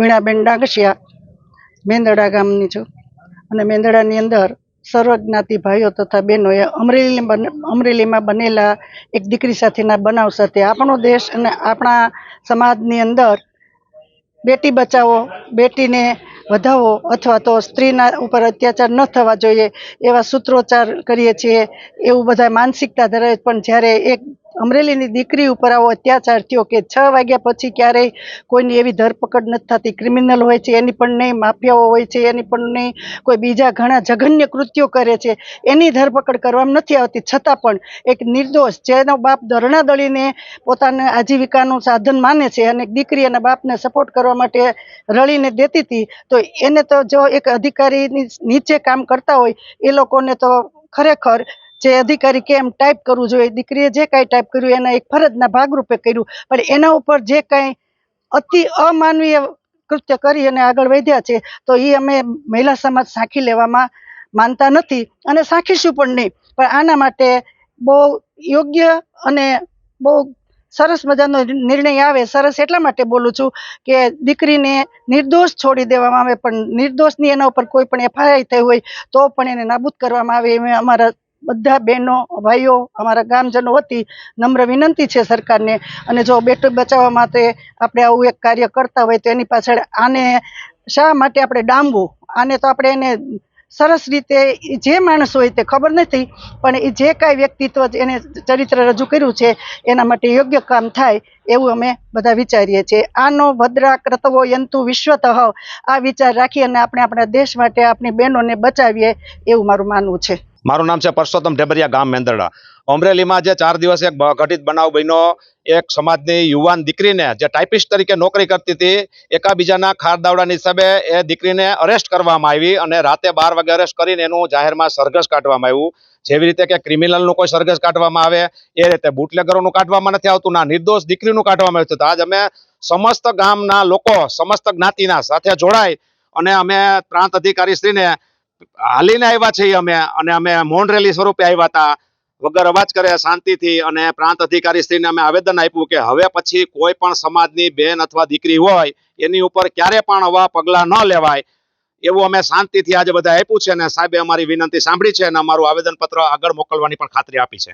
વીણાબેન ડાંગસિયા મેંદડા ગામની છું. અને મેંદડાની અંદર સર્વ જ્ઞાતિ ભાઈઓ તથા બહેનોએ અમરેલી અમરેલીમાં બનેલા એક દીકરી સાથેના બનાવ સાથે આપણો દેશ અને આપણા સમાજની અંદર બેટી બચાવો, બેટીને વધાવો અથવા તો સ્ત્રીના ઉપર અત્યાચાર ન થવા જોઈએ એવા સૂત્રોચ્ચાર કરીએ છીએ. એવું બધા માનસિકતા ધરાવે પણ જ્યારે એક અમરેલીની દીકરી ઉપર આવો અત્યાચાર થયો કે છ વાગ્યા પછી ક્યારેય કોઈની એવી ધરપકડ નથી થતી. ક્રિમિનલ હોય છે, એની પણ નહીં, માફિયાઓ હોય છે, એની પણ નહીં, કોઈ બીજા ઘણા જઘન્ય કૃત્યો કરે છે. એની ધરપકડ કરવામાં નથી આવતી. છતાં પણ એક નિર્દોષ, જેનો બાપ ધરણા દળીને પોતાને આજીવિકાનું સાધન માને છે અને દીકરી એના બાપને સપોર્ટ કરવા માટે રળીને દેતી હતી, તો એને તો જો એક અધિકારીની નીચે કામ કરતા હોય, એ લોકોને તો ખરેખર જે અધિકારી કેમ ટાઈપ કરવું જોઈએ, દીકરીએ જે કાંઈ ટાઈપ કર્યું, એના એક ફરજના ભાગરૂપે કર્યું, પણ એના ઉપર જે કાંઈ અતિ અમાનવીય કૃત્ય કરી અને આગળ વધ્યા છે, તો એ અમે મહિલા સમાજ સાંખી લેવામાં માનતા નથી અને સાંખીશું પણ નહીં. પણ આના માટે બહુ યોગ્ય અને બહુ સરસ મજાનો નિર્ણય આવે, સરસ એટલા માટે બોલું છું કે દીકરીને નિર્દોષ છોડી દેવામાં આવે, પણ નિર્દોષની એના ઉપર કોઈ પણ એફઆઈઆર થઈ હોય, તો પણ એને નાબૂદ કરવામાં આવે, એમ અમારા બધા બહેનો, ભાઈઓ અમારા ગામજનો વતી નમ્ર વિનંતી છે સરકારને. અને જો બેટી બચાવવા માટે આપણે આવું એક કાર્ય કરતા હોય તો એની પાછળ આને શા માટે આપણે ડામવું? આને તો આપણે એને સરસ રીતે જે માણસ હોય તે ખબર નથી, પણ એ જે કાંઈ વ્યક્તિત્વ એને ચરિત્ર રજૂ કર્યું છે, એના માટે યોગ્ય કામ થાય એવું અમે બધા વિચારીએ છીએ. આનો ભદ્રા ક્રતવો યંતુ વિશ્વતઃ, આ વિચાર રાખી અને આપણે આપણા દેશ માટે આપણી બહેનોને બચાવીએ એવું મારું માનવું છે. મારું નામ છે પરસોત્તમ ઢેબરિયા ગામ મેંદરડા. અમરેલીમાં જે ચાર દિવસ એક ઘટિત બનાવ બન્યો, એક સમાજની યુવાન દીકરીને જે ટાઈપિસ્ટ તરીકે નોકરી કરતી હતી, એકાબીજાના ખારદાવડાની હિસાબે એ દીકરીને અરેસ્ટ કરવામાં આવી અને રાતે બાર વાગે અરેસ્ટ કરીને એનું જાહેરમાં સરઘસ કાઢવામાં આવ્યું. જેવી રીતે કે ક્રિમિનલનું કોઈ સરઘસ કાઢવામાં આવે, એ રીતે બુટલેગરોનું કાઢવામાં નથી આવતું, ના નિર્દોષ દીકરીનું કાઢવામાં આવ્યું આજ અમે સમસ્ત ગામના લોકો, સમસ્ત જ્ઞાતિના સાથે જોડાય અને અમે પ્રાંત અધિકારી શ્રીને હાલીને આવ્યા છીએ અમે અને અમે મૌન રેલી સ્વરૂપે આવ્યા હતા. વગર અવાજ કરે શાંતિથી અને પ્રાંત અધિકારી શ્રીને અમે આવેદન આપ્યું કે હવે પછી કોઈ પણ સમાજની બેન અથવા દીકરી હોય, એની ઉપર ક્યારે પણ આવા પગલાં ન લેવાય. એવું અમે શાંતિથી આજે બધા આપ્યું છે અને સાહેબે અમારી વિનંતી સાંભળી છે અને અમારું આવેદન પત્ર આગળ મોકલવાની પણ ખાતરી આપી છે.